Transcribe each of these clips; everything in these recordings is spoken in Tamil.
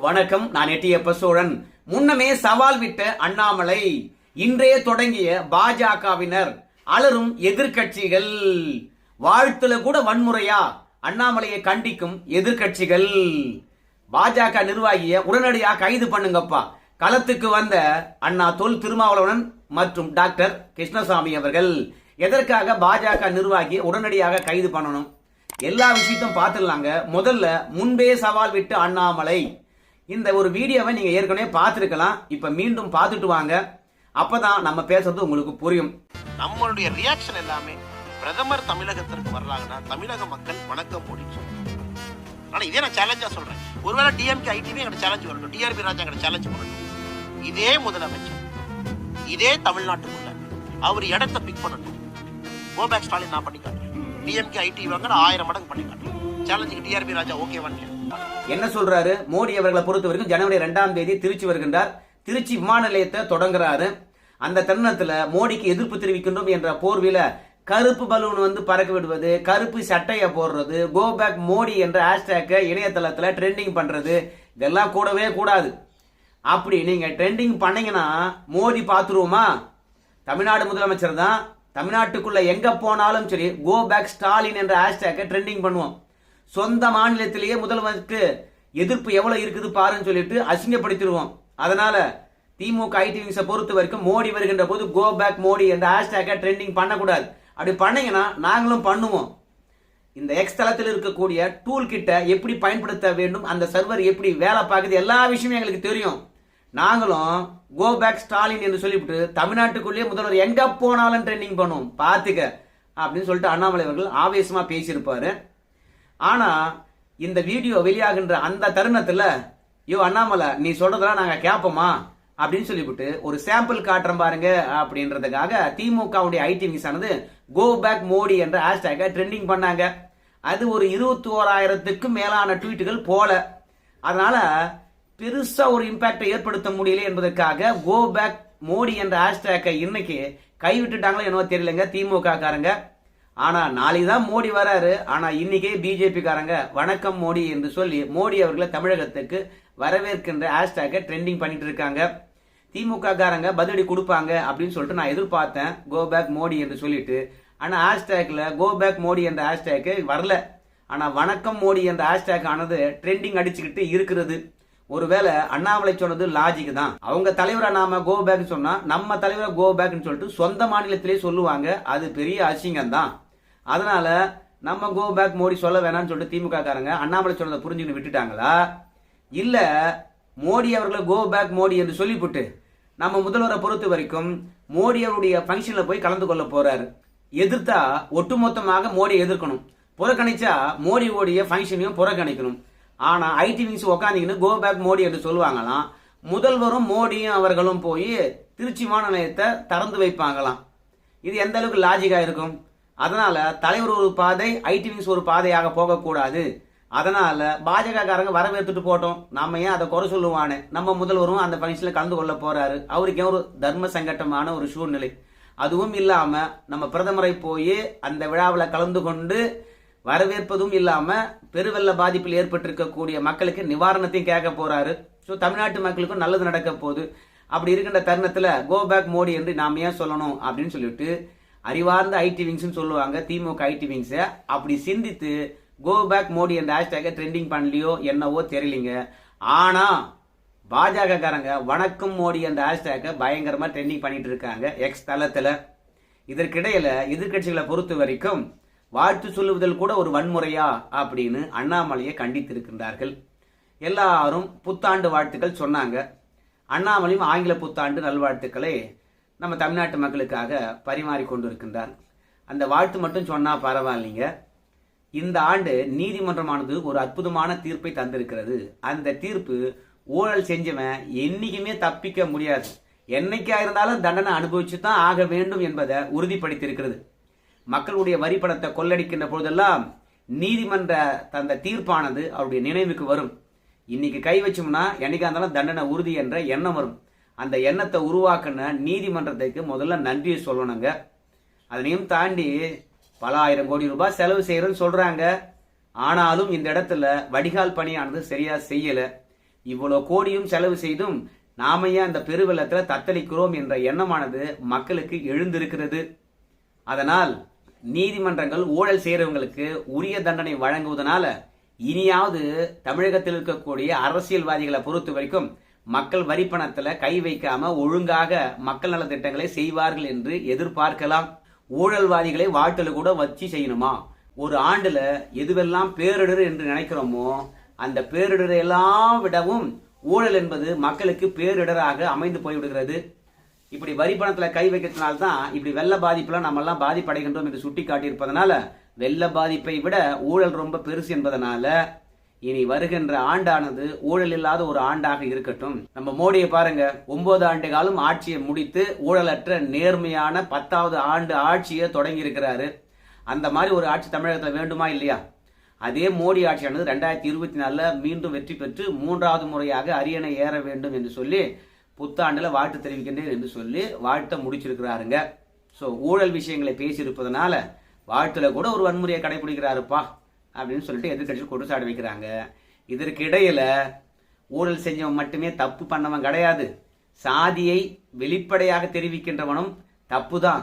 வணக்கம். நான் எட்டியப்ப சோழன் முன்னமே சவால் விட்ட அண்ணாமலை இன்றே தொடங்கிய பாஜகவினர் அலரும் எதிர்க்கட்சிகள். வாழ்த்துல கூட வன்முறையா? அண்ணாமலையை கண்டிக்கும் எதிர்க்கட்சிகள். பாஜக நிர்வாகிய உடனடியா கைது பண்ணுங்கப்பா. களத்துக்கு வந்த அண்ணா தொல் திருமாவளவன் மற்றும் டாக்டர் கிருஷ்ணசாமி அவர்கள் எதற்காக பாஜக நிர்வாகி உடனடியாக கைது பண்ணணும்? எல்லா விஷயத்தையும் பார்த்துடலாங்க. முதல்ல முன்பே சவால் விட்டு அண்ணாமலை இந்த ஒரு வீடியோவை நீங்க ஏற்கனவே பார்த்துருக்கலாம். இப்ப மீண்டும் பார்த்துட்டு வாங்க. அப்பதான் நம்ம பேசுறது உங்களுக்கு புரியும். நம்மளுடைய ரியாக்ஷன் எல்லாமே பிரதமர் தமிழகத்திற்கு வரலாங்கன்னா தமிழக மக்கள் வணக்கம் போடிச்சு ஆனா இதே நான் சேலஞ்சா சொல்றேன். ஒருவேளை டிஎம்கே ஐடிவி எங்க சேலஞ்ச் வரட்டும். டிஆர்பி ராஜா எங்க சேலஞ்ச் பண்ணணும் இதே முதலமைச்சர் இதே தமிழ்நாட்டுக்குள்ள அவர் இடத்தை பிக் பண்ணணும் கோபேக் ஸ்டாலின் நான் பண்ணி காட்டுறேன். டிஎம்கே ஐடி வாங்க நான் ஆயிரம் மடங்கு பண்ணி காட்டுறேன். சேலஞ்சுக்கு டிஆர்பி ராஜா ஓகேவான்னு என்ன சொல்றாரு? மோடி அவர்களை பொறுத்த வரைக்கும் ஜனவரி ரெண்டாம் தேதி திருச்சி வருகின்றார். திருச்சி விமான நிலையத்தை தொடங்குறாரு. அந்த தருணத்துல மோடிக்கு எதிர்ப்பு தெரிவிக்கின்றோம் என்ற போர்வில கருப்பு பலூன் வந்து பறக்க விடுவது கருப்பு சட்டையை போடுறது கோ பேக் மோடி என்ற ஹேஷ்டேக்கை இணையதளத்துல ட்ரெண்டிங் பண்றது இதெல்லாம் கூடவே கூடாது. அப்படி நீங்க ட்ரெண்டிங் பண்ணீங்கன்னா மோடி பார்த்துருவோமா? தமிழ்நாடு முதலமைச்சர் தான் தமிழ்நாட்டுக்குள்ள எங்க போனாலும் சரி கோ பேக் ஸ்டாலின் என்ற ஹேஷ்டேக்கை ட்ரெண்டிங் பண்ணுவோம். சொந்த மாநிலத்திலேயே முதல்வருக்கு எதிர்ப்பு எவ்வளவு இருக்குது பாருன்னு சொல்லிட்டு அசிங்கப்படுத்திடுவோம். அதனால திமுக ஐடிவிங்ஸை பொறுத்த வரைக்கும் மோடி வருகின்ற போது கோ பேக் மோடி என்ற ஹேஷ்டேக்கை ட்ரெண்டிங் பண்ணக்கூடாது. அப்படி பண்ணீங்கன்னா நாங்களும் பண்ணுவோம். இந்த எக்ஸ் தளத்தில் இருக்கக்கூடிய டூல் கிட்ட எப்படி பயன்படுத்த வேண்டும் அந்த சர்வர் எப்படி வேலை பார்க்குது எல்லா விஷயமும் எங்களுக்கு தெரியும். நாங்களும் கோ பேக் ஸ்டாலின் என்று சொல்லிவிட்டு தமிழ்நாட்டுக்குள்ளேயே முதல்வர் எங்க போனாலும் ட்ரெண்டிங் பண்ணுவோம். பார்த்துக்க அப்படின்னு சொல்லிட்டு அண்ணாமலை அவர்கள் ஆவேசமா பேசியிருப்பாரு. ஆனா இந்த வீடியோ வெளியாகின்ற அந்த தருணத்துல யோ அண்ணாமலை நீ சொல்றதெல்லாம் நாங்க கேட்போமா அப்படின்னு சொல்லிவிட்டு ஒரு சாம்பிள் காட்டுறோம் பாருங்க அப்படின்றதுக்காக திமுகவுடைய ஐடி விங்ஸ் ஆனது கோ பேக் மோடி என்ற ஹேஷ்டேக்கை ட்ரெண்டிங் பண்ணாங்க. அது ஒரு இருபத்தி ஓராயிரத்துக்கும் மேலான ட்வீட்டுகள் போல. அதனால பெருசா ஒரு இம்பாக்டை ஏற்படுத்த முடியல என்பதற்காக கோ பேக் மோடி என்ற ஹேஷ்டேக்கை இன்னைக்கு கைவிட்டுட்டாங்களோ என்னவோ தெரியலங்க திமுக காரங்க ஆனா நாளைக்கு தான் மோடி வராரு. ஆனா இன்னைக்கே பிஜேபி காரங்க வணக்கம் மோடி என்று சொல்லி மோடி அவர்களை தமிழகத்துக்கு வரவேற்கின்ற ஹேஷ்டேக்கை ட்ரெண்டிங் பண்ணிட்டு இருக்காங்க திமுக காரங்க பதிலடி கொடுப்பாங்க அப்படின்னு சொல்லிட்டு நான் எதிர்பார்த்தேன். கோ பேக் மோடி என்று சொல்லிட்டு. ஆனா ஹேஷ்டேக்ல கோ பேக் மோடி என்ற ஹேஷ்டேக்கு வரல. ஆனா வணக்கம் மோடி என்ற ஹேஷ்டேக் ஆனது ட்ரெண்டிங் அடிச்சுக்கிட்டு இருக்கிறது. ஒருவேளை அண்ணாமலை சொன்னது லாஜிக் தான். அவங்க தலைவரை நாம கோ பேக் சொன்னா நம்ம தலைவரை கோ பேக்னு சொல்லிட்டு சொந்த மாநிலத்திலே சொல்லுவாங்க. அது பெரிய அசிங்கம் தான் அதனால நம்ம கோ பேக் மோடி சொல்ல வேணாம்னு சொல்லிட்டு திமுக காரங்க அண்ணாமலை சொன்னதை புரிஞ்சுக்கிட்டு விட்டுட்டாங்களா? இல்ல மோடி அவர்களை கோ பேக் மோடி என்று சொல்லிவிட்டு நம்ம முதல்வரை பொறுத்த வரைக்கும் மோடி அவருடைய ஃபங்க்ஷனில் போய் கலந்து கொள்ள போறாரு. எதிர்த்தா ஒட்டுமொத்தமாக மோடியை எதிர்க்கணும். புறக்கணிச்சா மோடியோடைய ஃபங்க்ஷனையும் புறக்கணிக்கணும். ஆனால் ஐடி விங்ஸ் உக்காந்திங்கன்னு கோ பேக் மோடி என்று சொல்லுவாங்களாம். முதல்வரும் மோடியும் அவர்களும் போய் திருச்சி மாநிலையத்தை திறந்து வைப்பாங்களாம். இது எந்த அளவுக்கு லாஜிக்காக இருக்கும்? அதனால தலைவர் ஒரு பாதை ஐடி விங்ஸ் ஒரு பாதையாக போகக்கூடாது. அதனால பாஜகக்காரங்க வரவேற்றுட்டு போட்டோம். நாம ஏன் அதை குறை சொல்லுவானே நம்ம முதல்வரும் அந்த ஃபங்க்ஷன்ல கலந்து கொள்ள போறாரு. அவருக்கு ஏன் ஒரு தர்ம சங்கட்டமான ஒரு சூழ்நிலை. அதுவும் இல்லாம நம்ம பிரதமரை போய் அந்த விழாவில் கலந்து கொண்டு வரவேற்பதும் இல்லாம பெருவெள்ள பாதிப்பில் ஏற்பட்டிருக்கக்கூடிய மக்களுக்கு நிவாரணத்தையும் கேட்க போறாரு. ஸோ தமிழ்நாட்டு மக்களுக்கும் நல்லது நடக்க போகுது. அப்படி இருக்கின்ற தருணத்துல கோ பேக் மோடி என்று நாம் ஏன் சொல்லணும் அப்படின்னு சொல்லிட்டு அறிவார்ந்த ஐடி விங்ஸ்னு சொல்லுவாங்க திமுக ஐடி விங்ஸை அப்படி சிந்தித்து கோ பேக் மோடி என்ற ஹேஷ்டேக்கை ட்ரெண்டிங் பண்ணலையோ என்னவோ தெரியலிங்க. ஆனா பாஜக காரங்க வணக்கம் மோடி என்ற ஹேஷ்டேக்கை பயங்கரமா ட்ரெண்டிங் பண்ணிட்டு இருக்காங்க எக்ஸ் தளத்துல. இதற்கிடையில எதிர்க்கட்சிகளை பொறுத்த வரைக்கும் வாழ்த்து சொல்லுவதில் கூட ஒரு வன்முறையா அப்படின்னு அண்ணாமலையை கண்டித்திருக்கின்றார்கள். எல்லாரும் புத்தாண்டு வாழ்த்துக்கள் சொன்னாங்க. அண்ணாமலையும் ஆங்கில புத்தாண்டு நல்வாழ்த்துக்களை. நம்ம தமிழ்நாட்டு மக்களுக்காக பரிமாறி கொண்டிருக்கின்றார். அந்த வாழ்த்து மட்டும் சொன்னால் பரவாயில்லைங்க. இந்த ஆண்டு நீதிமன்றமானது ஒரு அற்புதமான தீர்ப்பை தந்திருக்கிறது. அந்த தீர்ப்பு ஊழல் செஞ்சவன் என்னைக்குமே தப்பிக்க முடியாது. என்னைக்கா இருந்தாலும் தண்டனை அனுபவிச்சு தான் ஆக வேண்டும் என்பதை உறுதிப்படுத்தியிருக்கிறது. மக்களுடைய வரி பணத்தை கொள்ளடிக்கின்ற பொழுதெல்லாம் நீதிமன்ற தந்த தீர்ப்பானது அவருடைய நினைவுக்கு வரும். இன்னைக்கு கை வச்சோம்னா என்னைக்கா இருந்தாலும் தண்டனை உறுதி என்ற எண்ணம் வரும். அந்த எண்ணத்தை உருவாக்குன நீதிமன்றத்துக்கு முதல்ல நன்றியை சொல்லணுங்க. அதனையும் தாண்டி பல ஆயிரம் கோடி ரூபாய் செலவு செய்கிறேன்னு சொல்கிறாங்க ஆனாலும் இந்த இடத்துல வடிகால் பணியானது சரியாக செய்யலை. இவ்வளோ கோடியும் செலவு செய்தும் நாம ஏன் அந்த பெருவெள்ளத்தில் தத்தளிக்கிறோம் என்ற எண்ணமானது மக்களுக்கு எழுந்திருக்கிறது. அதனால் நீதிமன்றங்கள் ஊழல் செய்கிறவங்களுக்கு உரிய தண்டனை வழங்குவதனால இனியாவது தமிழகத்தில் இருக்கக்கூடிய அரசியல்வாதிகளை பொறுத்த வரைக்கும் மக்கள் வரி கை வைக்காம ஒழுங்காக மக்கள் நல திட்டங்களை செய்வார்கள் என்று எதிர்பார்க்கலாம். ஊழல்வாதிகளை வாழ்த்துல கூட வச்சு செய்யணுமா? ஒரு ஆண்டுல எதுவெல்லாம் பேரிடர் என்று நினைக்கிறோமோ அந்த பேரிடரை எல்லாம் விடவும் ஊழல் என்பது மக்களுக்கு பேரிடராக அமைந்து போய்விடுகிறது. இப்படி வரி பணத்துல கை வைக்கிறதுனால தான் இப்படி வெள்ள பாதிப்புலாம் நம்ம எல்லாம் பாதிப்படைகின்றோம் என்று சுட்டி காட்டியிருப்பதனால வெள்ள பாதிப்பை விட ஊழல் ரொம்ப பெருசு என்பதனால இனி வருகின்ற ஆண்டானது ஊழல் இல்லாத ஒரு ஆண்டாக இருக்கட்டும். நம்ம மோடியை பாருங்க ஒன்பது ஆண்டு காலம் ஆட்சியை முடித்து ஊழலற்ற நேர்மையான பத்தாவது ஆண்டு ஆட்சியை தொடங்கி இருக்கிறாரு அந்த மாதிரி ஒரு ஆட்சி தமிழகத்தில் வேண்டுமா இல்லையா? அதே மோடி ஆட்சியானது ரெண்டாயிரத்தி இருபத்தி நாலுல மீண்டும் வெற்றி பெற்று மூன்றாவது முறையாக அரியணை ஏற வேண்டும் என்று சொல்லி புத்தாண்டில் வாழ்த்து தெரிவிக்கின்றேன் என்று சொல்லி வாழ்த்தை முடிச்சிருக்கிறாருங்க. ஸோ ஊழல் விஷயங்களை பேசியிருப்பதனால வாழ்த்துல கூட ஒரு வன்முறையை கடைபிடிக்கிறாருப்பா. அப்படின்னு சொல்லிட்டு எதிர்கட்சி குற்றச்சாட்டு வைக்கிறாங்க. இதற்கு ஊழல் செஞ்சவன் மட்டுமே தப்பு பண்ணவன் கிடையாது. சாதியை வெளிப்படையாக தெரிவிக்கின்றவனும் தப்பு தான்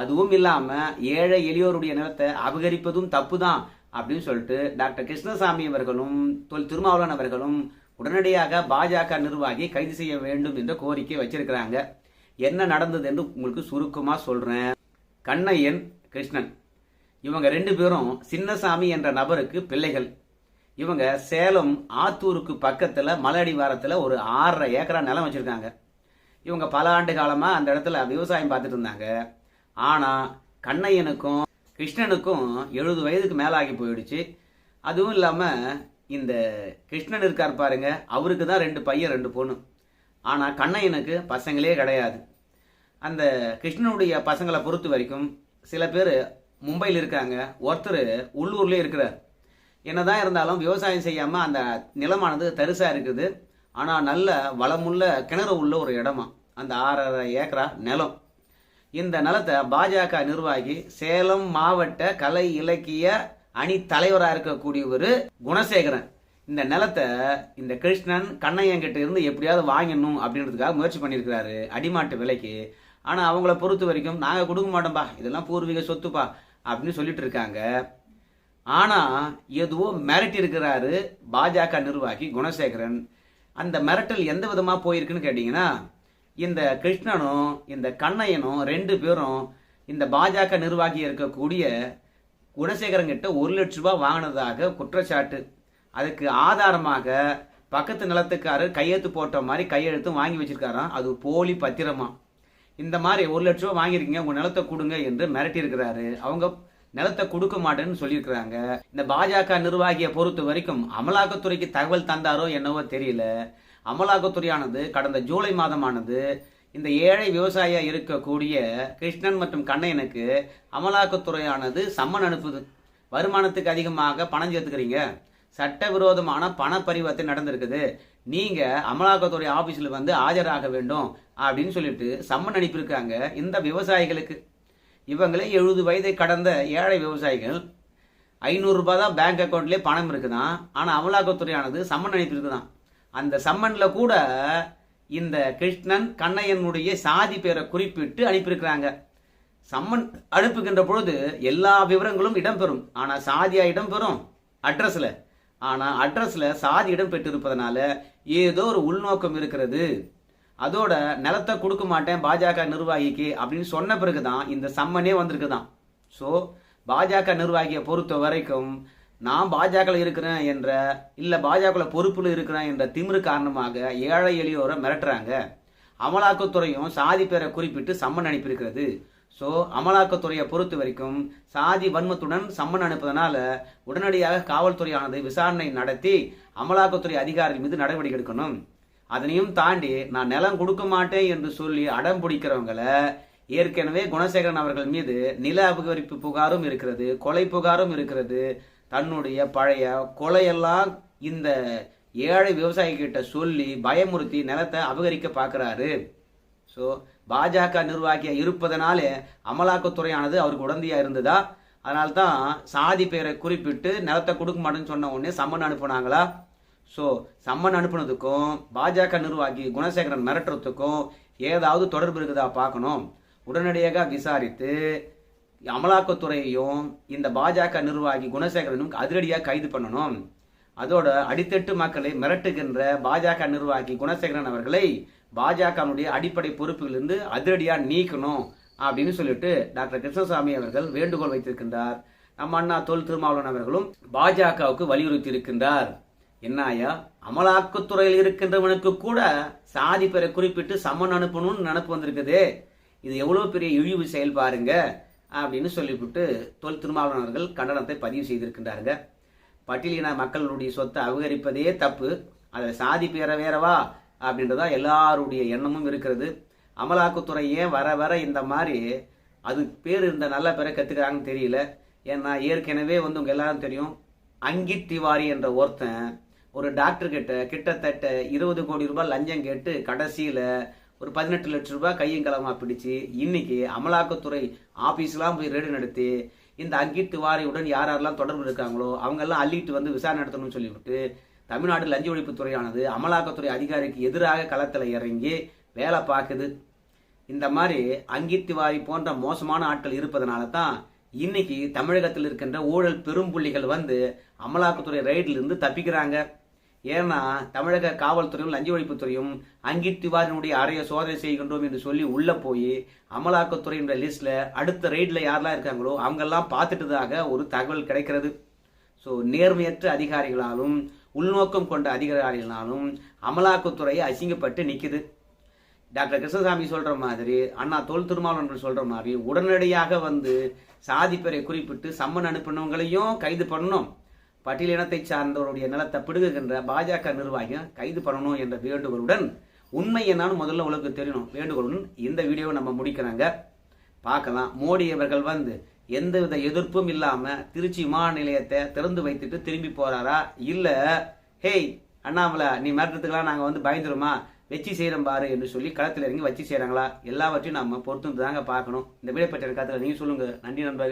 அதுவும் இல்லாமல் ஏழை எளியோருடைய நிலத்தை அபகரிப்பதும் தப்பு தான் அப்படின்னு சொல்லிட்டு டாக்டர் கிருஷ்ணசாமி அவர்களும் தொல் திருமாவளவன் அவர்களும் உடனடியாக பாஜக நிர்வாகி கைது செய்ய வேண்டும் என்ற கோரிக்கை வச்சிருக்கிறாங்க. என்ன நடந்தது என்று உங்களுக்கு சுருக்கமாக சொல்கிறேன் கண்ணையன் கிருஷ்ணன். இவங்க ரெண்டு பேரும் சின்னசாமி என்ற நபருக்கு பிள்ளைகள். இவங்க சேலம் ஆத்தூருக்கு பக்கத்துல மலையடிவாரத்துல ஒரு ஆறரை ஏக்கரா நிலம் வச்சிருக்காங்க. இவங்க பல ஆண்டு காலமாக அந்த இடத்துல விவசாயம் பார்த்துட்டு இருந்தாங்க. ஆனால் கண்ணையனுக்கும் கிருஷ்ணனுக்கும் எழுபது வயதுக்கு மேலாகி போயிடுச்சு. அதுவும் இல்லாமல் இந்த கிருஷ்ணன் இருக்கார் பாருங்க அவருக்கு தான் ரெண்டு பையன் ரெண்டு பொண்ணு. ஆனால் கண்ணையனுக்கு பசங்களே கிடையாது. அந்த கிருஷ்ணனுடைய பசங்களை பொறுத்த வரைக்கும் சில பேர் மும்பையில் இருக்காங்க. ஒருத்தர் உள்ளூர்லேயே இருக்கிறார். என்னதான் இருந்தாலும் விவசாயம் செய்யாமல் அந்த நிலமானது தரிசாக இருக்குது. ஆனால் நல்ல வளமுள்ள கிணறு உள்ள ஒரு இடமா. அந்த ஆறரை ஏக்கரா நிலம். இந்த நிலத்தை பாஜக நிர்வாகி சேலம் மாவட்ட கலை இலக்கிய அணி தலைவராக இருக்கக்கூடியவர் குணசேகரன். இந்த நிலத்தை இந்த கிருஷ்ணன் கண்ணையங்கிட்ட இருந்து எப்படியாவது வாங்கணும் அப்படின்றதுக்காக முயற்சி பண்ணியிருக்கிறாரு. அடிமாட்டு விலைக்கு. ஆனால் அவங்கள பொறுத்த வரைக்கும் நாங்கள் கொடுக்க மாட்டோம்பா. இதெல்லாம் பூர்வீக சொத்துப்பா. அப்படின்னு சொல்லிட்டு இருக்காங்க. ஆனா எதுவோ மிரட்டி இருக்கிறாரு பாஜக நிர்வாகி குணசேகரன். அந்த மிரட்டல் எந்த விதமா போயிருக்குன்னு கேட்டீங்கன்னா இந்த கிருஷ்ணனும் இந்த கண்ணையனும் ரெண்டு பேரும் இந்த பாஜக நிர்வாகி இருக்கக்கூடிய குணசேகரன் கிட்ட ஒரு லட்ச ரூபாய் வாங்கினதாக குற்றச்சாட்டு. அதுக்கு ஆதாரமாக பக்கத்து நிலத்துக்காரர் கையெழுத்து போட்ட மாதிரி கையெழுத்தும் வாங்கி வச்சிருக்காராம். அது போலி பத்திரமா. இந்த மாதிரி ஒரு லட்ச ரூபா வாங்கிருக்கீங்க உங்க நிலத்தை கொடுங்க என்று மிரட்டியிருக்கிறாரு. அவங்க நிலத்தை கொடுக்க மாட்டேன்னு சொல்லியிருக்கிறாங்க. இந்த பாஜக நிர்வாகியை பொறுத்த வரைக்கும் அமலாக்கத்துறைக்கு தகவல் தந்தாரோ என்னவோ தெரியல. அமலாக்கத்துறையானது கடந்த ஜூலை மாதமானது இந்த ஏழை விவசாயியா இருக்கக்கூடிய கிருஷ்ணன் மற்றும் கண்ணையனுக்கு அமலாக்கத்துறையானது சம்மன் அனுப்புது வருமானத்துக்கு அதிகமாக பணம் சேர்த்துக்கிறீங்க. சட்டவிரோதமான பண பரிவர்த்தனை நடந்திருக்குது. நீங்க அமலாக்கத்துறை ஆபீஸ்ல வந்து ஆஜராக வேண்டும் அப்படின்னு சொல்லிட்டு சம்மன் அனுப்பியிருக்காங்க இந்த விவசாயிகளுக்கு. இவங்களே எழுபது வயதை கடந்த ஏழை விவசாயிகள். ஐநூறு ரூபாய் தான் பேங்க் அக்கௌண்ட்லேயே பணம் இருக்குதான் ஆனால் அமலாக்கத்துறையானது சம்மன் அனுப்பியிருக்குதான் அந்த சம்மன்ல கூட இந்த கிருஷ்ணன் கண்ணையனுடைய சாதி பேரை குறிப்பிட்டு அனுப்பியிருக்கிறாங்க. சம்மன் அனுப்புகின்ற பொழுது எல்லா விவரங்களும் இடம்பெறும். ஆனால் சாதியா இடம்பெறும்? அட்ரஸில் ஆனால் அட்ரஸில் சாதி இடம் பெற்றிருப்பதனால ஏதோ ஒரு உள்நோக்கம் இருக்கிறது. அதோட நிலத்தை கொடுக்க மாட்டேன் பாஜக நிர்வாகிக்கு அப்படின்னு சொன்ன பிறகு தான் இந்த சம்மனே வந்திருக்குதான். ஸோ பாஜக நிர்வாகியை பொறுத்த வரைக்கும் நான் பாஜகவில் இருக்கிறேன் என்ற இல்லை பாஜகவில் பொறுப்பில் இருக்கிறேன் என்ற திமிரு காரணமாக ஏழை எளியோரை மிரட்டுறாங்க. அமலாக்கத்துறையும் சாதி பேரை குறிப்பிட்டு சம்மன் அனுப்பியிருக்கிறது. ஸோ அமலாக்கத்துறையை பொறுத்த வரைக்கும் சாதி வன்மத்துடன் சம்மன் அனுப்பதனால உடனடியாக காவல்துறையானது விசாரணை நடத்தி அமலாக்கத்துறை அதிகாரிகள் மீது நடவடிக்கை எடுக்கணும். அதனையும் தாண்டி நான் நிலம் கொடுக்க மாட்டேன் என்று சொல்லி அடம் பிடிக்கிறவங்களை ஏற்கனவே குணசேகரன் அவர்கள் மீது நில அபகரிப்பு புகாரும் இருக்கிறது கொலை புகாரும் இருக்கிறது. தன்னுடைய பழைய கொலையெல்லாம் இந்த ஏழை விவசாயிகிட்ட சொல்லி பயமுறுத்தி நிலத்தை அபகரிக்க பார்க்குறாரு. ஸோ பாஜக நிர்வாகியாக இருப்பதனாலே அமலாக்கத்துறையானது அவருக்கு உடந்தையாக இருந்ததா? அதனால தான் சாதி பெயரை குறிப்பிட்டு நிலத்தை கொடுக்க மாட்டேன்னு சொன்ன உடனே சம்மன் அனுப்புனாங்களா? ஸோ சம்மன் அனுப்புனதுக்கும் பாஜக நிர்வாகி குணசேகரன் மிரட்டுறதுக்கும் ஏதாவது தொடர்பு இருக்குதா பார்க்கணும். உடனடியாக விசாரித்து அமலாக்கத்துறையையும் இந்த பாஜக நிர்வாகி குணசேகரனும் அதிரடியாக கைது பண்ணணும். அதோட அடித்தட்டு மக்களை மிரட்டுகின்ற பாஜக நிர்வாகி குணசேகரன் அவர்களை பாஜகனுடைய அடிப்படை பொறுப்புகளிலிருந்து அதிரடியாக நீக்கணும் அப்படின்னு சொல்லிட்டு டாக்டர் கிருஷ்ணசாமி அவர்கள் வேண்டுகோள் வைத்திருக்கின்றார். நம்ம அண்ணா தொல் திருமாவளவன் அவர்களும் பாஜகவுக்கு வலியுறுத்தி இருக்கின்றார் என்னாயா அமலாக்கத்துறையில் இருக்கின்றவனுக்கு கூட சாதி பெற குறிப்பிட்டு சம்மன் அனுப்பணும்னு நினப்பு வந்திருக்குதே. இது எவ்வளவு பெரிய இழிவு செயல் பாருங்க அப்படின்னு சொல்லிவிட்டு தொல் திருமாவளவன் அவர்கள் கண்டனத்தை பதிவு செய்திருக்கின்றாருங்க. பட்டியலின மக்களுடைய சொத்தை அபகரிப்பதே தப்பு. அதில் சாதி பேர வேறவா அப்படின்றதா எல்லாருடைய எண்ணமும் இருக்கிறது. அமலாக்கத்துறை ஏன் வர வர இந்த மாதிரி அது பேர் இருந்த நல்ல பேரை கற்றுக்கிறாங்கன்னு தெரியல. ஏன்னா ஏற்கனவே வந்து உங்கள் எல்லாரும் தெரியும் அங்கித் திவாரி என்ற ஒருத்தன் ஒரு டாக்டர் கிட்ட கிட்டத்தட்ட இருபது கோடி ரூபாய் லஞ்சம் கேட்டு கடைசியில் ஒரு பதினெட்டு லட்ச ரூபாய் கையும் களமா பிடிச்சு இன்னைக்கு அமலாக்கத்துறை ஆஃபீஸ்லாம் போய் ரெய்டு நடத்தி இந்த அங்கித் திவாரியுடன் யார் யாரெல்லாம் தொடர்பு இருக்காங்களோ அவங்கெல்லாம் அள்ளிட்டு வந்து விசாரணை நடத்தணும்னு சொல்லிவிட்டு தமிழ்நாடு லஞ்ச ஒழிப்புத்துறையானது அமலாக்கத்துறை அதிகாரிக்கு எதிராக களத்தில் இறங்கி வேலை பார்க்குது. இந்த மாதிரி அங்கித் திவாரி போன்ற மோசமான ஆட்கள் இருப்பதனால தான் இன்னைக்கு தமிழகத்தில் இருக்கின்ற ஊழல் பெரும்புள்ளிகள் வந்து அமலாக்கத்துறை ரைடில் இருந்து தப்பிக்கிறாங்க. ஏன்னா தமிழக காவல்துறையும் லஞ்ச ஒழிப்புத்துறையும் அங்கித் திவாரியினுடைய அறையை சோதனை செய்கின்றோம் என்று சொல்லி உள்ளே போய் அமலாக்கத்துறையின்ற லிஸ்ட்டில் அடுத்த ரைடில் யாரெல்லாம் இருக்காங்களோ அவங்கெல்லாம் பார்த்துட்டதாக ஒரு தகவல் கிடைக்கிறது. ஸோ நேர்மையற்ற அதிகாரிகளாலும் உள்நோக்கம் கொண்ட அதிகாரிகளாலும் அமலாக்கத்துறையை அசிங்கப்பட்டு நிற்குது டாக்டர் கிருஷ்ணசாமி சொல்கிற மாதிரி அண்ணா தொல் திருமாவளவன் சொல்கிற மாதிரி உடனடியாக வந்து சாதிப்பெறை குறிப்பிட்டு சம்மன் அனுப்பினவங்களையும் கைது பண்ணணும். பட்டியலினத்தை சார்ந்தவருடைய நிலத்தை பிடுகின்ற பாஜக நிர்வாகம் கைது பண்ணணும் என்ற வேண்டுகோளுடன் உண்மை என்னன்னு முதல்ல உங்களுக்கு தெரியணும். வேண்டுகோளுடன் இந்த வீடியோவை நம்ம முடிக்கிறாங்க. பார்க்கலாம். மோடி அவர்கள் வந்து எந்தவித எதிர்ப்பும் இல்லாம திருச்சி விமான நிலையத்தை திறந்து வைத்துட்டு திரும்பி போறாரா? இல்ல ஹேய் அண்ணாமலை நீ மிரட்டுறதுக்கெல்லாம் நாங்க வந்து பயந்துருமா? வச்சு செய்கிறோம் பாரு என்று சொல்லி களத்தில் இறங்கி வச்சு செய்கிறாங்களா எல்லாவற்றையும் நம்ம பொறுத்து தாங்க பார்க்கணும். இந்த வீடியோ பற்றி கருத்துல நீங்க சொல்லுங்க. நன்றி நண்பர்கள்.